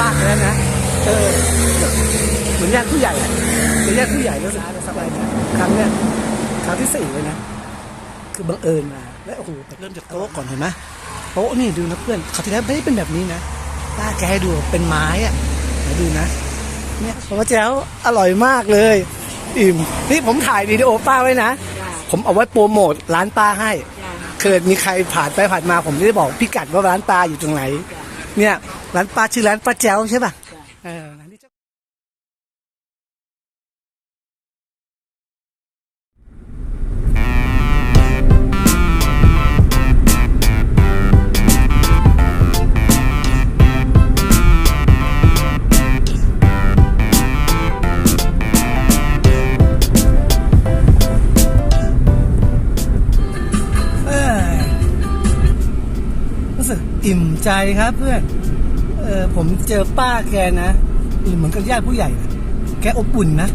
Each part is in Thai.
ป้ากแล้วนะเออเหมือนญาติผู้ใหญ่เป็นญาติผู้ใหญ่แล้วสบายสบายนะครั้งเนี้ยครั้งที่สี่เลยนะ คือบังเอิญมา แล้วโอ้โหเริ่มจากโต๊ะก่อนเห็นไหมโต๊ะนี่ดูนะเพื่อนเขาที่แล้วไม่ได้เป็นแบบนี้นะป้าแกให้ดูเป็นไม้อะดูนะเนี่ยผมว่าแจ๋วอร่อยมากเลยอิ่มนี่ผมถ่ายวิดีโอป้าไว้นะ ผมเอาไว้โปรโมทร้านป้าให้เกิดมีใครผ่านไปผ่านมาผมจะได้บอกพิกัดว่าร้านป้าอยู่ตรงไหน เนี่ยร้านปลาชื่อร้านปลาแจ๋วใช่ป่ะเออ ใจครับเพื่อนเออผมเจอป้าแกนะเหมือนกับญาติผู้ใหญ่นะแกอบอุ่นนะ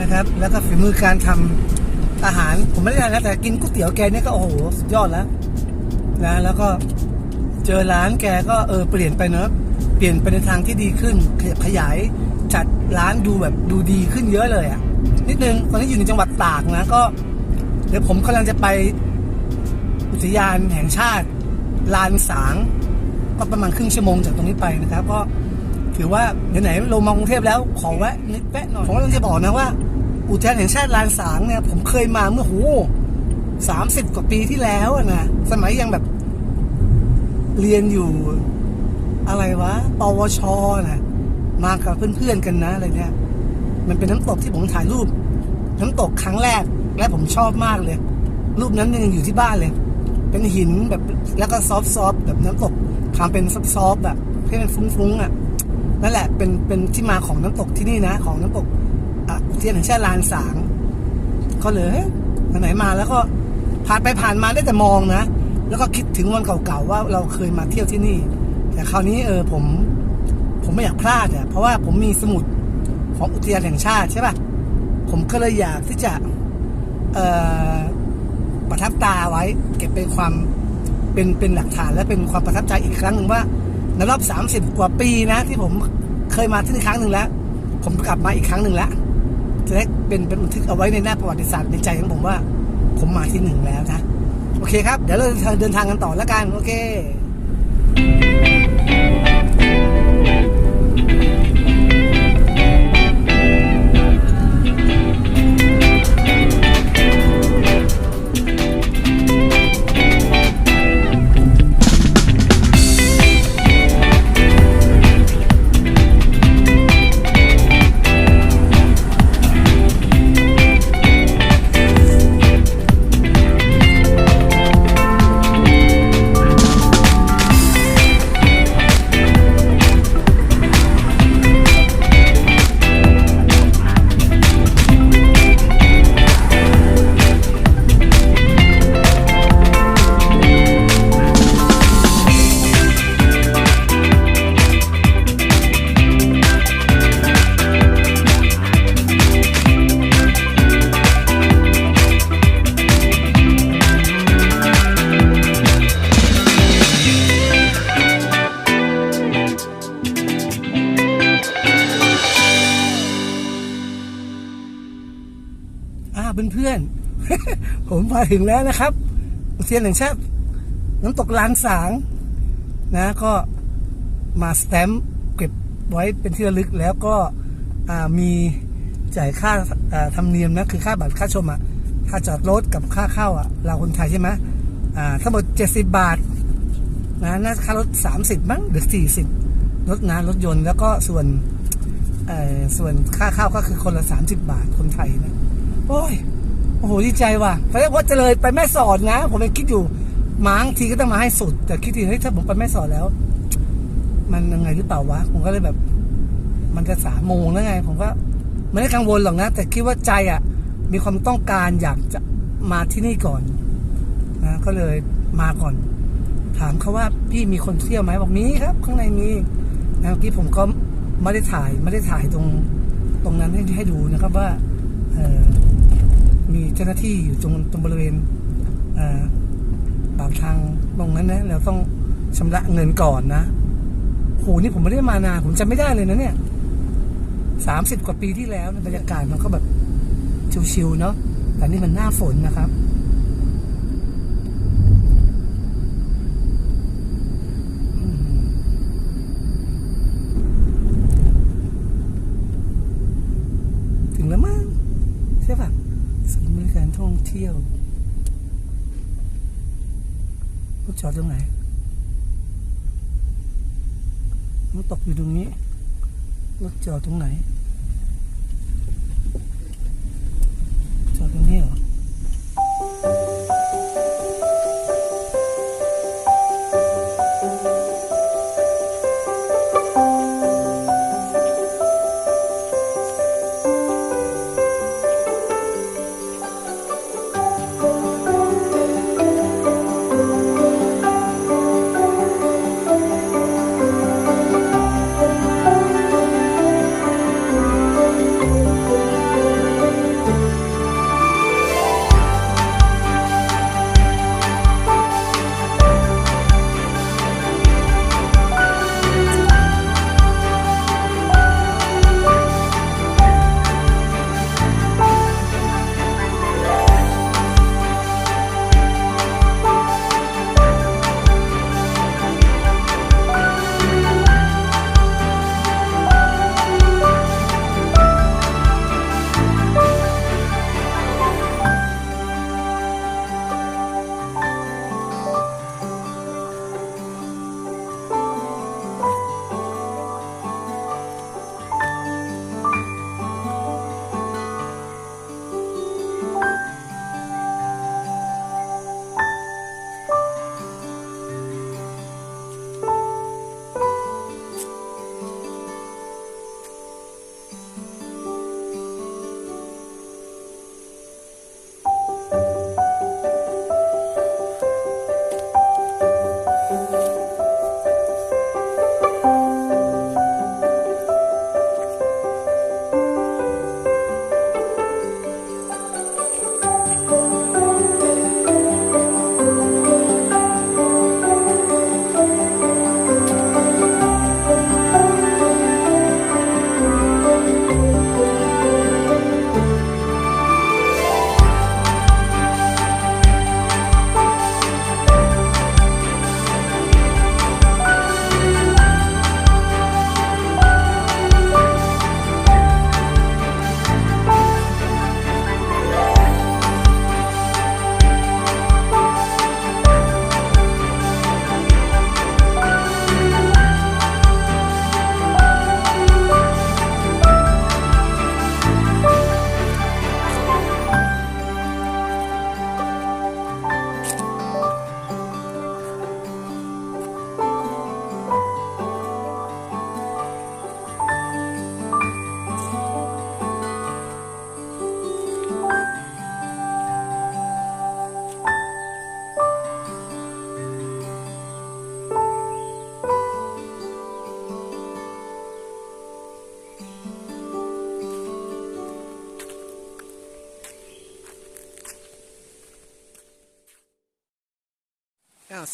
นะครับ แล้วก็ฝีมือการทำอาหารผมไม่ได้นะแต่กินก๋วยเตี๋ยวแกเนี่ยก็โอ้โหสุดยอดแล้วนะแล้วก็เจอร้านแกก็เออเปลี่ยนไปเนอะเปลี่ยนไปในทางที่ดีขึ้นขยขยายจัดร้านดูแบบดูดีขึ้นเยอะเลยอะ่ะนิดนึงตอนนี้อยู่ในจังหวัดตากนะก็ เดี๋ยวผมกำลังจะไปอุทยานแห่งชาติลานสาง ก็ประมาณครึ่งชั่วโมงจากตรงนี้ไปนะครับ ก็ถือว่าไหนๆลงมากรุงเทพแล้วขอแวะนิดแวะหน่อยผมกำลังจะบอกนะว่า อุทยานแห่งชาติลานสางเนี่ยผมเคยมาเมื่อโหสามสิบกว่าปีที่แล้วนะสมัยยังแบบ เรียนอยู่อะไรวะ ปวชนะมากับเพื่อนๆกันนะอะไรเนี่ย มันเป็นน้ำตกที่ผมถ่ายรูป น้ำตกครั้งแรก และผมชอบมากเลย รูปนั้นยังอยู่ที่บ้านเลย เป็นหินแบบแล้วก็ซอฟซอฟแบบน้ำตก ทำเป็นซอฟซอฟแบบให้มันฟุ้งๆอะนั่นแหละเป็นเป็นที่มาของน้ำตกที่นี่นะ ของน้ำตกอุทยานแห่งชาติลานสางก็เลยเฮ้ยไหนมาแล้วก็ผ่านไปผ่านมาได้แต่มองนะ แล้วก็คิดถึงวันเก่าๆว่าเราเคยมาเที่ยวที่นี่ แต่คราวนี้เออผม ผมไม่อยากพลาดอะเพราะว่าผมมีสมุดของอุทยานแห่งชาติใช่ป่ะผมก็เลยอยากที่จะเอ่อประทับตาไว้ เก็บเป็นความ เป็นเป็นหลักฐานและเป็นความประทับใจอีกครั้งหนึ่งว่าในรอบ 30 กว่าปีนะ ที่ผมเคยมาที่นี่ครั้งหนึ่งแล้ว ผมกลับมาอีกครั้งหนึ่งแล้วจะได้เป็นเป็นบันทึกเอาไว้ในหน้าประวัติศาสตร์ในใจของผมว่า ผมมาที่หนึ่งแล้วนะโอเคครับ เดี๋ยวเราเดินทางกันต่อแล้วกัน โอเค อ่าเพื่อนๆ ผมมาถึงแล้วนะครับอุทยานแห่งชาติน้ำตกลานสางนะก็มาสแตมป์เก็บไว้เป็นที่ระลึกแล้วก็มีจ่ายค่าธรรมเนียมนะคือค่าบัตรค่าชมอะค่าจอดรถกับค่าเข้าอะเราคนไทยใช่ไหมอ่าทั้งหมดเจ็ดสิบบาทนะน่าจะค่ารถสามสิบมั้งหรือสี่สิบรถนะรถยนต์แล้วก็ส่วนส่วนค่าเข้าก็คือคนละสามสิบบาทคนไทยนะ โอ้ยโอ้โหดีใจว่ะเพราะว่าจะเลยไปแม่สอดนะ ผมยังคิดอยู่มางทีก็ต้องมาให้สุด แต่คิดทีเฮ้ยถ้าผมไปแม่สอดแล้ว มันยังไงหรือเปล่าวะผมก็เลยแบบ มันจะสามโมงแล้วไง ผมก็ไม่ได้กังวลหรอกนะ แต่คิดว่าใจอะ มีความต้องการอยากจะมาที่นี่ก่อนนะก็เลยมาก่อน ถามเขาว่าพี่มีคนเที่ยวไหมบอกมีครับ ข้างในมีนะเมื่อกี้ผมก็ไม่ได้ถ่ายไม่ได้ถ่ายตรงตรงนั้นให้ให้ดูนะครับว่า มีเจ้าหน้าที่อยู่ตรงตรงบริเวณปากทางตรงนั้นนะเราต้องชำระเงินก่อนนะโหนี่ผมไม่ได้มานานผมจำไม่ได้เลยนะเนี่ยสามสิบกว่าปีที่แล้วบรรยากาศมันก็แบบชิวๆเนาะแต่นี่มันหน้าฝนนะครับ ถึงแล้วมั้งใช่ปะศูนย์บริ การท่องเที่ยวรถจอดตรงไหนรถตกอยู่ตรงนี้รถจอดตรงไหน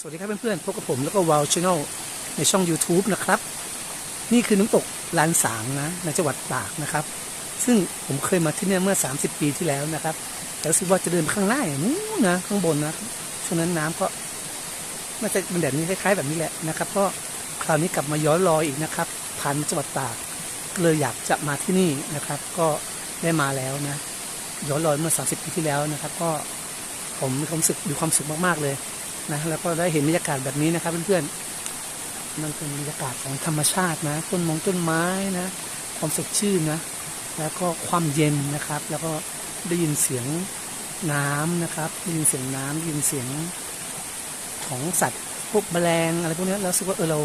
สวัสดีครับเพื่อนๆพบกับผมแล้วก็วาวช n แนลในช่อง YouTube นะครับ นี่คือน้ำตกลานสางนะในจังหวัดตากนะครับ ซึ่งผมเคยมาที่เนี่ยเมื่อ 30 ปีที่แล้วนะครับแต่รู้สึกว่าจะเดินข้างหน้าอย่างนู้นนะข้างบนนะช่วงนั้นน้ำก็น่าจะเป็นแบบนี้คล้ายๆแบบนี้แหละนะครับ ก็คราวนี้กลับมาย้อนรอยอีกนะครับผ่านจังหวัดตากเลยอยากจะมาที่นี่นะครับ ก็ได้มาแล้วนะย้อนรอยเมื่อ 30 ปีที่แล้วนะครับ ก็ผมมีความสึกมีความสุขมากๆเลย นะแล้วก็ได้เห็นบรรยากาศแบบนี้นะครับเพื่อนๆมันเป็นบรรยากาศของธรรมชาตินะต้นมงต้นไม้นะความสดชื่นนะแล้วก็ความเย็นนะครับ แล้วก็ได้ยินเสียงน้ำนะครับได้ยินเสียงน้ำได้ยินเสียงของสัตว์พวกแมลงอะไรพวกนี้แล้วรู้สึกว่าเออเรา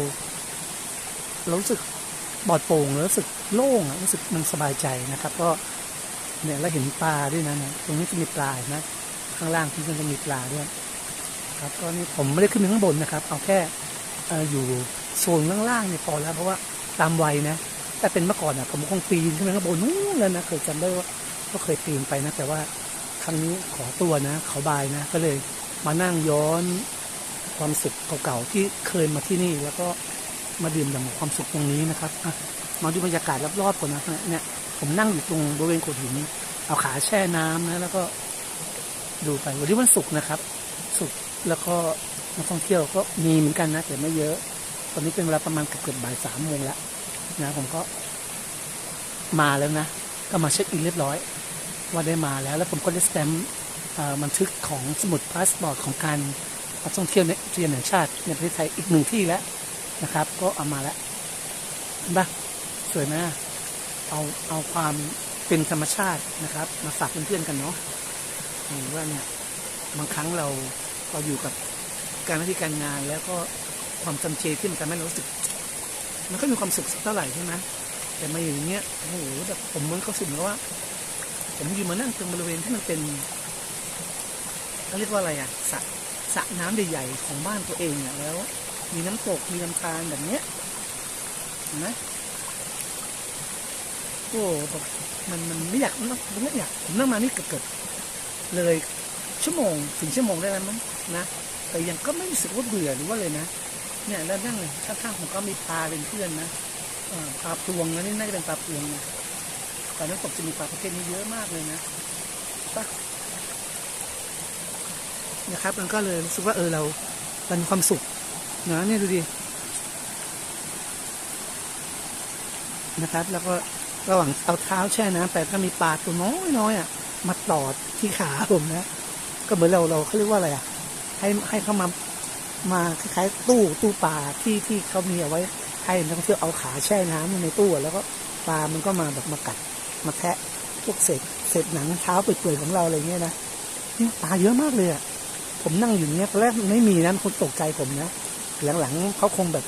เรารู้สึกปลอดโปร่งรู้สึกโล่งรู้สึกมันสบายใจนะครับ ก็เนี่ยแล้วเห็นปลาด้วยนะเนี่ยตรงนี้จะมีปลาเห็นนะข้างล่างที่มันจะมีปลาด้วย ครับก็นี่ผมไม่ได้ขึ้นไปข้างบนนะครับ เอาแค่ออยู่โซนล่างๆเนี่ยพอแล้วเพราะว่าตามวัยนะแต่เป็นเมื่อก่อนอะผมคงปีนขึ้นไปข้างบนนู้นแล้วนะเคยจำได้ว่าก็เคยปีนไปนะแต่ว่าครั้งนี้ขอตัวนะเขาบายนะ ก็เลยมานั่งย้อนความสุขเก่าๆที่เคยมาที่นี่ แล้วก็มาดื่มด่ำกับความสุขตรงนี้นะครับมาดูบรรยากาศรอบๆก่อนนะเนี่ยผมนั่งอยู่ตรงบริเวณโขดหินเอาขาแช่น้ำนะ แล้วก็ดูไปวันนี้วันศุกร์นะครับศุกร์ แล้วก็นักท่องเที่ยวก็มีเหมือนกันนะแต่ไม่เยอะ ตอนนี้เป็นเวลาประมาณเกือบบ่ายสามโมงแล้วนะผมก็มาแล้วนะ ก็มาเช็คอินเรียบร้อย ว่าได้มาแล้ว แล้วผมก็ได้สแตมป์บันทึกของสมุดพาสปอร์ตของการท่องเที่ยวในเรียนแห่งชาติในประเทศไทยอีกหนึ่งที่แล้วนะครับ ก็เอามาแล้วเห็นปะสวยไหมเอาเอาความเป็นธรรมชาตินะครับ มาฝากเพื่อนๆกันเนาะเห็นว่าเนี่ยบางครั้งเรา เราอยู่กับการหน้าที่การงาน แล้วก็ความจำเจที่มันทำให้เรารู้สึก มันก็มีความสุขสักเท่าไหร่ใช่ไหมแต่มาอยู่อย่างเงี้ยโอ้โหแบบผมมันก็สึกเหมือนว่า ผมอยู่มานั่งตรงบริเวณที่มันเป็นเขาเรียกว่าอะไรอะสระสระน้ำใหญ่ๆของบ้านตัวเองอะแล้ว มีน้ำตกมีลำธารแบบเนี้ยนไหมโอ้แบบมันมันไม่อยากมันไม่อยากผมนั่งมานี่เกือบเลยชั่วโมงถึงชั่วโมงได้แล้วมั้ง นะ แต่ยังก็ไม่รู้สึกว่าเบื่อหรือว่าเลยนะ เนี่ยแล้วนั่งเลยข้างๆผมก็มีปลาเป็นเพื่อนนะปลาพลวงนะนี่น่าจะเป็นปลาพลวงนะตอนน้ำตกจะมีปลาประเภทนี้เยอะมากเลยนะปะนะครับ มันก็เลยรู้สึกว่าเออเราเรามีความสุขนะเนี่ยดูดินะครับ แล้วก็ระหว่างเอาเท้าแช่น้ำไปก็มีปลาตัวน้อยน้อยๆอะมาตอดที่ขาผมนะ ก็เหมือนเราเราเขาเรียกว่าอะไรอะ ให้ให้เขามามาคล้ายๆตู้ตู้ปลาที่ที่เขามีเอาไว้ ให้นักท่องเที่ยวเอาขาแช่น้ำในตู้แล้วก็ปลามันก็มาแบบมากัดมาแทะพวกเศษเศษหนังเท้าเปื่อยๆของเราอะไรเงี้ยนะเนี่ยปลาเยอะมากเลยอะผมนั่งอยู่เนี้ยตอนแรกไม่มีนะคนตกใจผมนะหลังๆเขาคงแบบ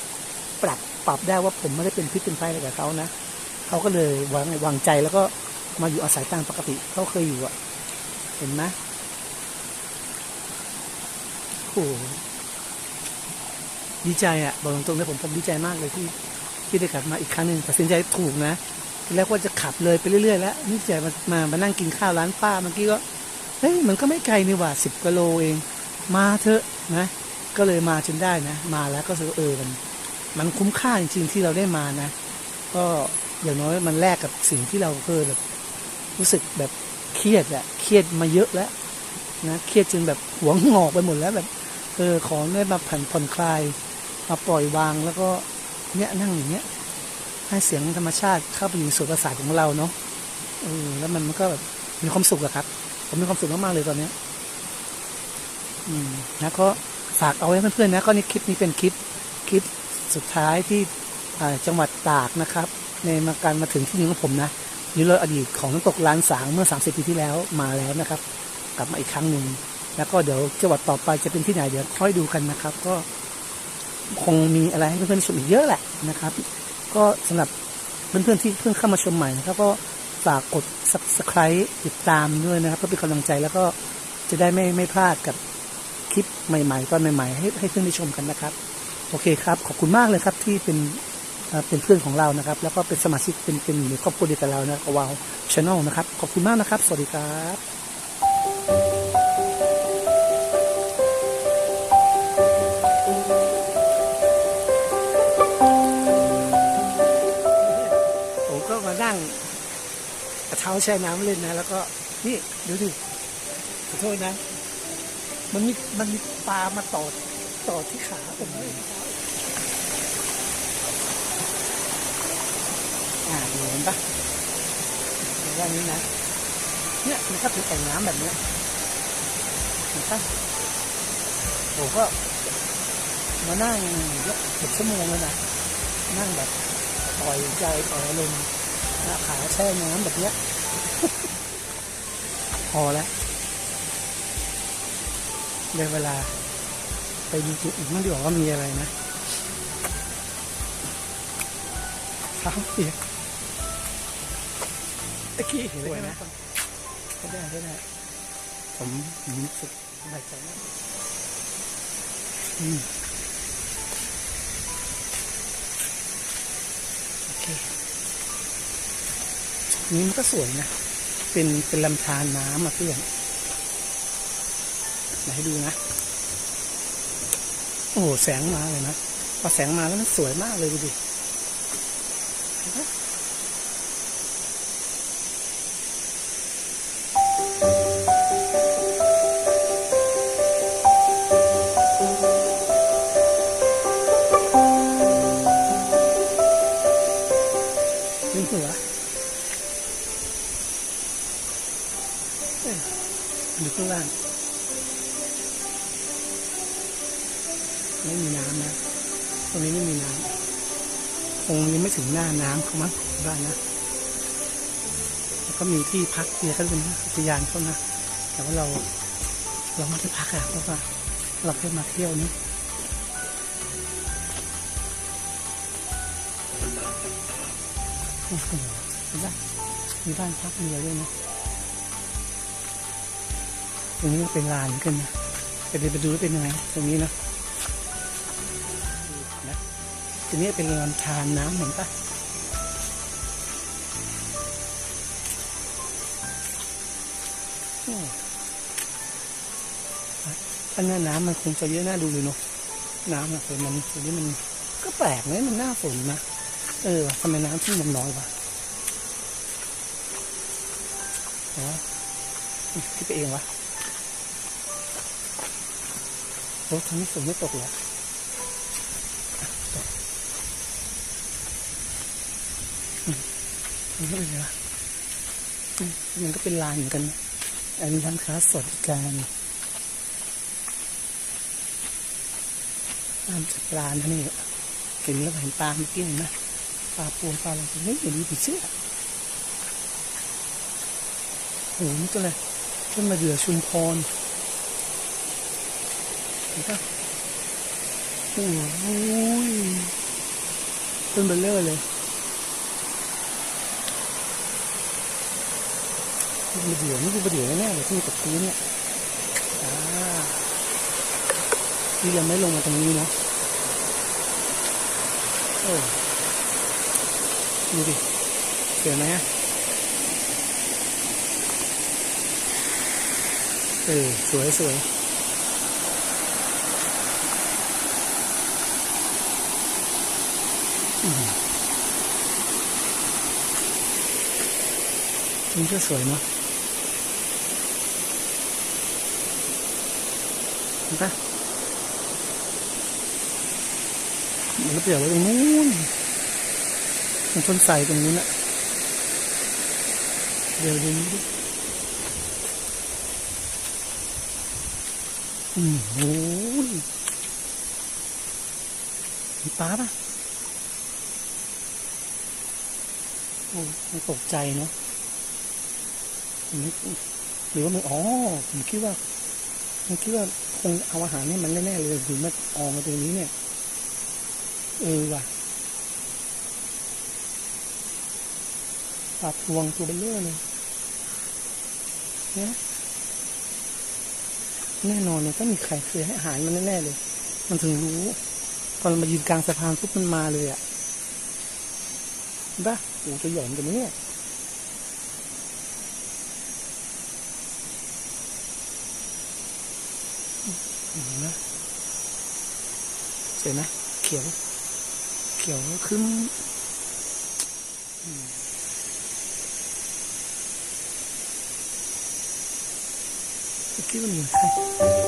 ปรับปรับได้ว่าผมไม่ได้เป็นพิษเป็นภัยอะไรกับเขานะเขาก็เลยวางวางใจแล้วก็มาอยู่อาศัยตามปกติเขาเคยอยู่อะ เห็นไหม โหดีใจอะ่ะบอกตรงๆเลยผมผมดีใจมากเลยที่ที่ได้กลับมาอีกครั้งหนึ่งตัดสินใจถูกนะแรกว่าจะขับเลยไปเรื่อยๆแล้วนี่ใจมามามานั่งกินข้าวร้านป้าเมื่อกี้ก็เฮ้ยมันก็ไม่ไกลนี่หว่าสิบกิโลเอง มาเถอะนะ ก็เลยมาจนได้นะ มาแล้วก็สเออมันมันคุ้มค่าจริงๆที่เราได้มานะ ก็อย่างน้อยมันแลกกับสิ่งที่เราเคยแบบรู้สึกแบบเครียดอะเครียดมาเยอะแล้วนะเครียดจนแบบหัวงอกไปหมดแล้วแบบ เออขอได้มาผ่อนผ่อนคลาย มาปล่อยวางแล้วก็เนี่ยนั่งอย่างเงี้ยให้เสียงธรรมชาติเข้าไปอยู่ในส่วนประสาทของเราเนาะเออแล้วมันมันก็แบบมีความสุขอะครับ ผมมีความสุขมากๆเลยตอนเนี้ยอืมนะก็ฝากเอาไว้เพื่อนๆนะก็นี่คลิปนี้เป็นคลิปคลิปสุดท้ายที่อ่าจังหวัดตากนะครับ ในมาการมาถึงที่นี่ของผมนะนี่เราอดีตของน้ำตกล้านสางเมื่อ 30 ปีที่แล้วมาแล้วนะครับ กลับมาอีกครั้งหนึ่ง แล้วก็เดี๋ยวจังหวัดต่อไปจะเป็นที่ไหนเดี๋ยวค่อยดูกันนะครับ ก็คงมีอะไรให้เพื่อนๆชมอีกเยอะแหละนะครับ ก็สำหรับเพื่อนๆที่เพิ่งเข้ามาชมใหม่นะครับก็ฝากกด subscribe ติดตามด้วยนะครับเพื่อเป็นกำลังใจแล้วก็จะได้ไม่ไม่พลาดกับคลิปใหม่ๆตอนใหม่ ๆ ให้ให้เพื่อนได้ชมกันนะครับ โอเคครับ ขอบคุณมากเลยครับที่เป็นเป็นเพื่อนของเรานะครับ แล้วก็เป็นสมาชิกเป็นเป็นหรือครอบครัวเดียวกับเรานะกวาวชาแนลนะครับ ขอบคุณมากนะครับ สวัสดีครับ นั่งเท้าแช่น้ำเล่นนะ แล้วก็นี่ดูดิขอโทษนะ มันมีมันมีปลามาต่อต่อที่ขาผมเลยอ่าเห็นปะเห็นว่านี้นะ เนี่ยมันก็เป็นแอ่งน้ำแบบเนี้ยเห็นปะผมก็มานั่งเยอะเกือบชั่วโมงเลยนะ นั่งแบบปล่อยใจปล่อยอารมณ์ ขาแช่น้ำแบบเนี้ยพอแล้วได้เวลา ไปดูจุดอีกมั่งดีกว่าว่ามีอะไรนะเท้าเปียกตะกี้เห็นเลยนะก็ได้ก็ได้ผมผมรู้สึกสบายใจมากอืม นี้มันก็สวยนะ เป็นเป็นลำธารน้ำอะเพื่อนมาให้ดูนะ โอ้โหแสงมาเลยนะ พอแสงมาแล้วมันสวยมากเลยดูดิ อยดูข้างล่างไม่มีน้ำนะ ตรงนี้ไม่มีน้ำคงยังไม่ถึงหน้าน้ำเขามั้งบ้านนะแล้วก็มีที่พักเนี่ยก็เป็นอุทยานเขานะ แต่ว่าเราเราไม่ได้พักอะเพราะว่าเราแค่มาเที่ยวนี่โอ้โหเห็นปะมีบ้านพักเรือด้วยนะ ตรงนี้เป็นลานเหมือนนะไปเดินไปดูว่าเป็นยังไงตรงนี้นะนะทีนี้เป็นลำธารน้ำเห็นปะอ้ถ้าหน้าน้ำมันคงจะเยอะน่าดูเลยเนาะน้ำอะแต่มันทีนี้มันก็แปลกนะมันหน้าฝนนะเออทำไมน้ำที่มันน้อยวะอ๋อคิดไปเองวะ โอ้ทั้งนี้ฝนไม่ตกเหรอมันก็เป็นไงวะมันก็เป็นลานเหมือนกันอันนี้ร้านค้าสดกันตามจากปลานะนี่เห็นแล้วเห็นปลาเมื่อกี้เห็นไหมปลาปูปลาอะไรไม่เห็นมีผีเสื้อโอ้โหนี่ก็เลยขึ้นมาเดือชุมพร นะโอ้โหต้นเบลเลอร์เลยนี่คือเดี๋ยวนี่คือเดี๋ยวแน่เลยที่มีตะคูเนี่ยนี่ยังไม่ลงมาตรงนี้เนาะโอ้ดูดิเห็นไหมอะเออสวยสวย นี่ก็สวยเนาะเห็นปะมันก็เปลี่ยนไว้ตรงนู้นมันต้นใส่ตรงนู้นอะเดี๋ยวดูนี้ดิอืมโอ้ยมีปลาปะโอ้มันตกใจเนาะ หรือว่ามันอ๋อผมคิดว่าผมคิดว่าคงเอาอาหารให้มันแน่ๆเลยถึงมาออกมาตรงนี้เนี่ย เออว่ะปลาพวงตัวเบลเลอร์เลยเนี่ยแน่นอนเลยต้องมีใครเคยให้อาหารมันแน่ๆเลย มันถึงรู้ตอนมายืนกลางสะพานปุ๊บมันมาเลยอะเห็นปะโอ้จะหย่อนกันไหมเนี่ย เห็นไหมสวยไหมเขียว เขียวขึ้นคิดว่ามันเหมือนใคร